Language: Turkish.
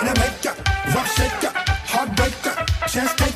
Honey maker, rock shaker, heartbreaker, chance taker.